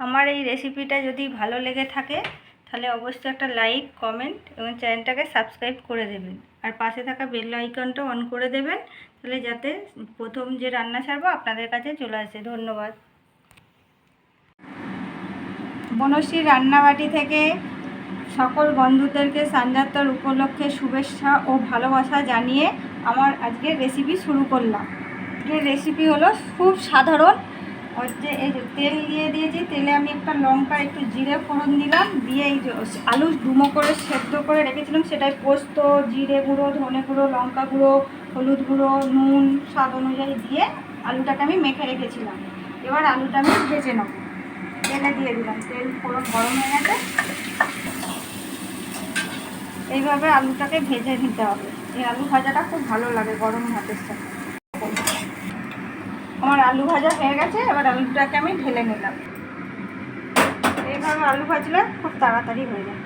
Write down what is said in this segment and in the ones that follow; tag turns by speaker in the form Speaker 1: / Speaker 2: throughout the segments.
Speaker 1: আমার এই রেসিপিটা যদি ভালো লেগে থাকে, তাহলে অবশ্যই একটা লাইক কমেন্ট এবং চ্যানেলটাকে সাবস্ক্রাইব করে দেবেন। আর পাশে থাকা বেল আইকনটা অন করে দেবেন, তাহলে যাতে প্রথম যে রান্না ছাড়বো আপনাদের কাছে চলে আসে। ধন্যবাদ। বনশ্রী রান্নাবাটি থেকে সকল বন্ধুদেরকে সানজাত্রার উপলক্ষে শুভেচ্ছা ও ভালোবাসা জানিয়ে আমার আজকের রেসিপি শুরু করলাম। আজকের রেসিপি হলো খুব সাধারণ হচ্ছে এই যে তেল দিয়ে দিয়েছি, তেলে আমি একটা লঙ্কা, একটু জিরে, ফোড়ন দিলাম, দিয়ে এই যে আলু ডুমো করে সেদ্ধ করে রেখেছিলাম, সেটাই পোস্ত, জিরে গুঁড়ো, ধনে গুঁড়ো, লঙ্কা গুঁড়ো, হলুদ গুঁড়ো, নুন, স্বাদ অনুযায়ী দিয়ে আলুটাকে আমি মেখে রেখেছিলাম। এবার আলুটা আমি ভেজে নেব। তেলে দিয়ে দিলাম। তেল ফোড়ন গরম হয়ে গেছে। এইভাবে আলুটাকে ভেজে নিতে হবে। এই আলু ভাজাটা খুব ভালো লাগে গরম ভাতের সাথে। আমার আলু ভাজা হয়ে গেছে, এবার আলুটাকে আমি ঢেলে নিলাম। এইভাবে আলু ভাজলে খুব তাড়াতাড়ি হয়ে যায়।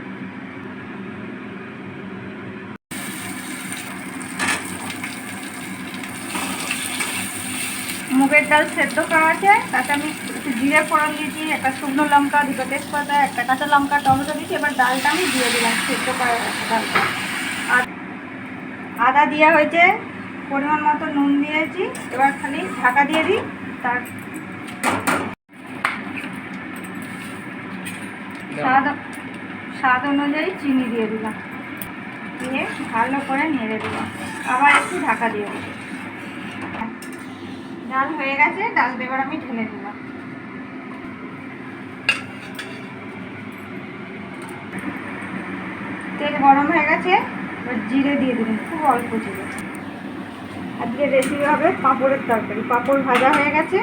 Speaker 1: মুগের ডাল সেদ্ধ করা আছে, তাতে আমি একটু জিরে ফোড়ন দিয়েছি, একটা শুকনো লঙ্কা, দুটো তেজপাতা, একটা কাঁচা লঙ্কা, টমেটো দিয়েছি, এবার ডালটা আমি দিয়ে দিলাম, সেদ্ধ করা আর আদা দেওয়া হয়েছে পরিমাণ মতো নুন দিয়েছি। এবার খালি ঢাকা দিয়ে দিই, তার স্বাদ স্বাদ অনুযায়ী চিনি দিয়ে দিলাম। দিয়ে ভালো করে নেড়ে দিলাম। আবার একটু ঢাকা দিয়ে দিই ডাল হয়ে গেছে, ডাল এবার আমি ঢেলে দিলাম। তেল গরম হয়ে গেছে, এবার জিরে দিয়ে দিলাম, খুব অল্প জিরে। আজকে রেসিপি হবে পাঁপড়ের তরকারি। পাঁপড় ভাজা হয়ে গেছে।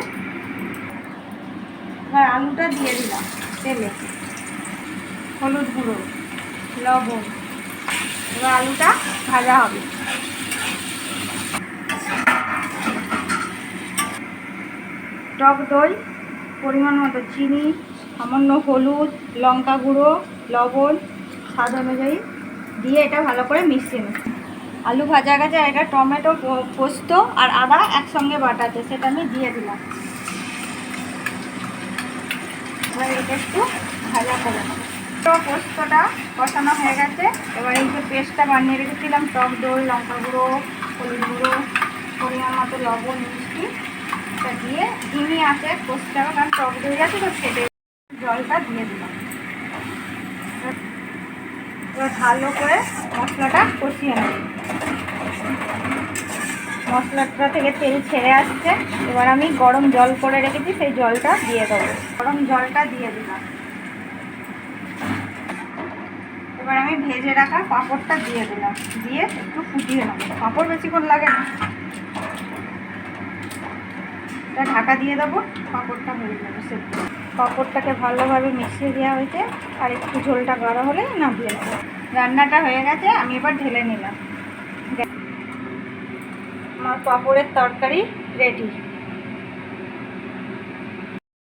Speaker 1: এবার আলুটা দিয়ে দিলাম, তেলে। হলুদ গুঁড়ো, লবণ। এবার আলুটা ভাজা হবে। টক দই, পরিমাণ মতো চিনি, সামান্য হলুদ, লঙ্কা গুঁড়ো, লবণ, স্বাদ অনুযায়ী দিয়ে এটা ভালো করে মিশিয়ে নেব আলু ভাজা গেছে, আর এটা টমেটো পোস্ত আর আদা একসঙ্গে বাটা আছে সেটা আমি দিয়ে দিলাম। এবার এটা একটু ভাজা করে তো পোস্তটা কষানো হয়ে গেছে, এবার এই যে পেস্টটা বানিয়ে রেখেছিলাম, টক দই, লঙ্কা গুঁড়ো, হলুদ গুঁড়ো, পরিমাণ মতো লবণ, মিষ্টি, এটা দিয়ে ডিমি আছে পোস্তটা, কারণ টক দই আছে তো সেটে জলটা দিয়ে দিলাম। এবার ভালো করে মশলাটা কষিয়ে নেব। মশলাটা থেকে তেল ছেড়ে আসছে। এবার আমি গরম জল করে রেখেছি, সেই জলটা দিয়ে দেবো। গরম জলটা দিয়ে দিলাম। এবার আমি ভেজে রাখা পাঁপড়টা দিয়ে দিলাম। দিয়ে একটু ফুটিয়ে নেব। পাঁপড় বেশিক্ষণ লাগে না। এটা ঢাকা দিয়ে দেবো, পাঁপড়টা হয়ে যাবে সেদ্ধ। পাঁপড়টাকে ভালোভাবে মিশিয়ে দেওয়া হয়েছে আর একটু ঝোলটা গাঢ় হলে নামিয়ে নেব। রান্নাটা হয়ে গেছে, আমি এবার ঢেলে নিলাম। আমার পাঁপড়ের তরকারি রেডি